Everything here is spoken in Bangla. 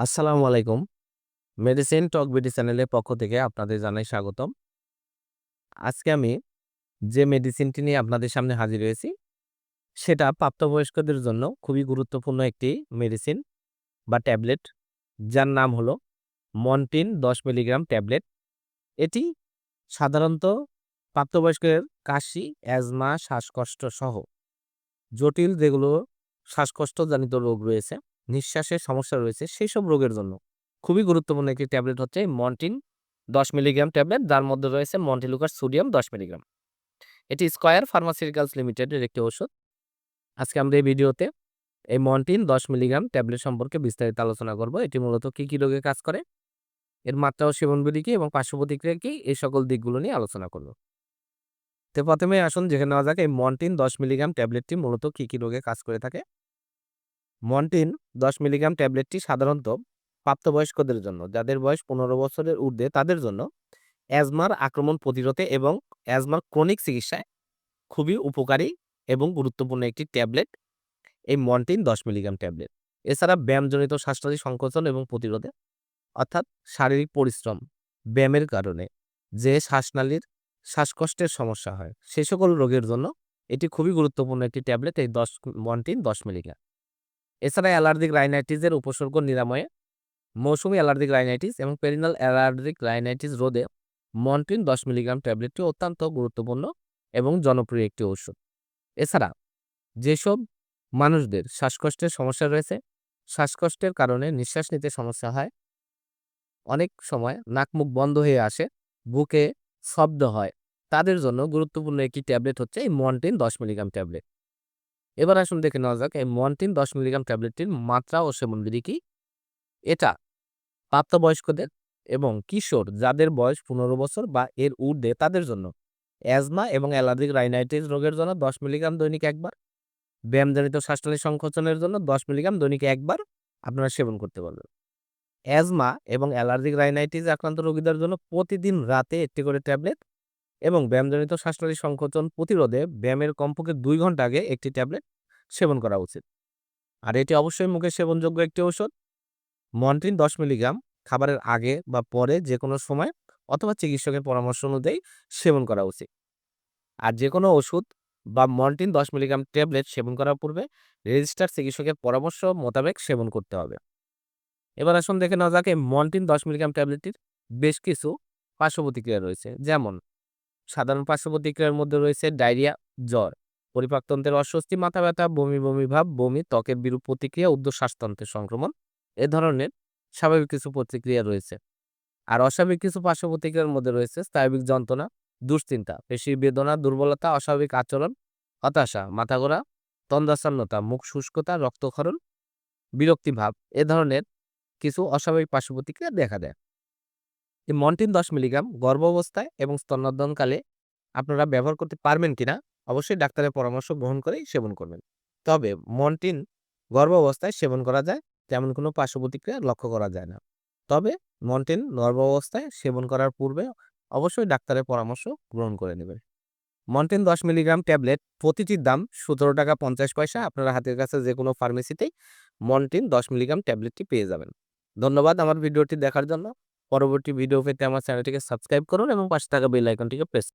আসসালামু আলাইকুম। মেডিসিন টক বিডি চ্যানেলের পক্ষ থেকে আপনাদের জানাই স্বাগতম। আজকে আমি যে মেডিসিনটি নিয়ে আপনাদের সামনে হাজির হয়েছি, সেটা প্রাপ্তবয়স্কদের জন্য খুবই গুরুত্বপূর্ণ একটি মেডিসিন বা ট্যাবলেট, যার নাম হলো মন্টিন ১০ মিলিগ্রাম ট্যাবলেট। এটি সাধারণত প্রাপ্তবয়স্কের কাশি, অ্যাজমা, শ্বাসকষ্ট সহ জটিল যেগুলো শ্বাসকষ্টজনিত রোগ রয়েছে, নিঃশ্বাসের সমস্যা রয়েছে, সেইসব রোগের জন্য খুবই গুরুত্বপূর্ণ একটি ট্যাবলেট হচ্ছে মন্টিন ১০ মিলিগ্রাম ট্যাবলেট, যার মধ্যে রয়েছে মন্টিলুকার সোডিয়াম ১০ মিলিগ্রাম। এটি স্কয়ার ফার্মাসিউটিক্যালস লিমিটেডের একটি ওষুধ। আজকে আমরা এই ভিডিওতে এই মন্টিন ১০ মিলিগ্রাম ট্যাবলেট সম্পর্কে বিস্তারিত আলোচনা করব। এটি মূলত কী, কী রোগে কাজ করে, এর মাত্রা ও সেবনবিধি কী এবং পার্শ্ব প্রতিক্রিয়া কী, এই সকল দিকগুলো নিয়ে আলোচনা করব। তো প্রথমে আসুন জেনে নেওয়া যাক এই মন্টিন ১০ মিলিগ্রাম ট্যাবলেটটি মূলত কী, কী রোগে কাজ করে থাকে। মন্টিন ১০ মিলিগ্রাম ট্যাবলেটটি সাধারণত প্রাপ্তবয়স্কদের জন্য, যাদের বয়স ১৫ বছরের ঊর্ধ্বে তাদের জন্য অ্যাজমার আক্রমণ প্রতিরোধে এবং অ্যাজমার ক্রনিক চিকিৎসায় খুবই উপকারী এবং গুরুত্বপূর্ণ একটি ট্যাবলেট এই মন্টিন ১০ মিলিগ্রাম ট্যাবলেট। এছাড়া ব্যায়ামজনিত শ্বাসনালী সংকোচন এবং প্রতিরোধে অর্থাৎ শারীরিক পরিশ্রম, ব্যায়ামের কারণে যে শ্বাসনালীর শ্বাসকষ্টের সমস্যা হয়, সে সকল রোগের জন্য এটি খুবই গুরুত্বপূর্ণ একটি ট্যাবলেট এই ১০ মন্টিন ১০ মিলিগ্রাম। এছাড়া অ্যালার্জিক রাইনাইটিসের উপসর্গ নিরাময়ে, মৌসুমি অ্যালার্জিক রাইনাইটিস এবং পেরিনাল অ্যালার্জিক রাইনাইটিস রোধে মন্টিন ১০ মিলিগ্রাম ট্যাবলেটটি অত্যন্ত গুরুত্বপূর্ণ এবং জনপ্রিয় একটি ঔষধ এছাড়া যেসব মানুষদের শ্বাসকষ্টের সমস্যা রয়েছে, শ্বাসকষ্টের কারণে নিঃশ্বাস নিতে সমস্যা হয়, অনেক সময় নাক মুখ বন্ধ হয়ে আসে, বুকে শব্দ হয়, তাদের জন্য গুরুত্বপূর্ণ একটি ট্যাবলেট হচ্ছে এই মন্টিন ১০ মিলিগ্রাম ট্যাবলেট। এবার আসুন দেখে নেওয়া যাক এই মন্টিন ১০ মিলিগ্রাম ট্যাবলেটটির মাত্রা ও সেবন সেবনবিধি কী। এটা প্রাপ্তবয়স্কদের এবং কিশোর যাদের বয়স ১৫ বছর বা এর ঊর্ধ্বে তাদের জন্য অ্যাজমা এবং অ্যালার্জিক রাইনাইটিস রোগের জন্য ১০ মিলিগ্রাম দৈনিক একবার, ব্যায়ামজনিত শ্বাসনালী সংকোচনের জন্য ১০ মিলিগ্রাম দৈনিক একবার আপনারা সেবন করতে পারবেন। অ্যাজমা এবং অ্যালার্জিক রাইনাইটিস আক্রান্ত রোগীদের জন্য প্রতিদিন রাতে একটি করে ট্যাবলেট এবং ব্যায়ামজনিত শ্বাসনালী সংকোচন প্রতিরোধে ব্যায়ামের কমপক্ষে দুই ঘণ্টা আগে একটি ট্যাবলেট সেবন করা উচিত। আর এটি অবশ্যই মুখে সেবনযোগ্য একটি ঔষধ। মন্টিন ১০ মিলিগ্রাম খাবারের আগে বা পরে যে কোনো সময় অথবা চিকিৎসকের পরামর্শ অনুযায়ী সেবন করা উচিত। আর যে কোনো ওষুধ বা মন্টিন ১০ মিলিগ্রাম ট্যাবলেট সেবন করার পূর্বে রেজিস্টার্ড চিকিৎসকের পরামর্শ মোতাবেক সেবন করতে হবে। এবার আসুন দেখে নেওয়া যাক এই মন্টিন ১০ মিলিগ্রাম ট্যাবলেটটির বেশ কিছু পার্শ্ব প্রতিক্রিয়া রয়েছে। যেমন সাধারণ পার্শ্ব প্রতিক্রিয়ার মধ্যে রয়েছে ডায়রিয়া, জ্বর, পরিপাকতন্ত্রের অস্বস্তি, মাথা ব্যথা, বমি, বমি ভাব, বমি, ত্বকের বিরূপ প্রতিক্রিয়া, ঊর্ধ্বশ্বাসতন্ত্রের সংক্রমণ এ ধরনের স্বাভাবিক কিছু প্রতিক্রিয়া রয়েছে। আর অস্বাভাবিক কিছু পার্শ্ব প্রতিক্রিয়ার মধ্যে রয়েছে স্নায়বিক যন্ত্রণা, দুশ্চিন্তা, পেশির বেদনা, দুর্বলতা, অস্বাভাবিক আচরণ, হতাশা, মাথা ঘোরা, তন্দ্রাচ্ছন্নতা, মুখ শুষ্কতা, রক্তক্ষরণ, বিরক্তিভাব এ ধরনের কিছু অস্বাভাবিক পার্শ্ব প্রতিক্রিয়া দেখা দেয়। এই মন্টিন ১০ মিলিগ্রাম গর্ভাবস্থায় এবং স্তন্যদানকালে আপনারা ব্যবহার করতে পারবেন কিনা অবশ্যই ডাক্তারের পরামর্শ গ্রহণ করেই সেবন করবেন। তবে মন্টিন গর্ভাবস্থায় সেবন করা যায়, তেমন কোনো পার্শ্ব প্রতিক্রিয়া লক্ষ্য করা যায় না। তবে মন্টিন গর্ভাবস্থায় সেবন করার পূর্বে অবশ্যই ডাক্তারের পরামর্শ গ্রহণ করে নেবেন। মন্টিন ১০ মিলিগ্রাম ট্যাবলেট প্রতিটির দাম ৳১৭.৫০ আপনার হাতের কাছে যেকোনো ফার্মেসিতেই মন্টিন ১০ মিলিগ্রাম ট্যাবলেটটি পেয়ে যাবেন। ধন্যবাদ আমার ভিডিওটি দেখার জন্য। পরবর্তী ভিডিও পেতে আমার চ্যানেলটিকে সাবস্ক্রাইব করুন এবং পাশে থাকা বেল আইকনটিকে প্রেস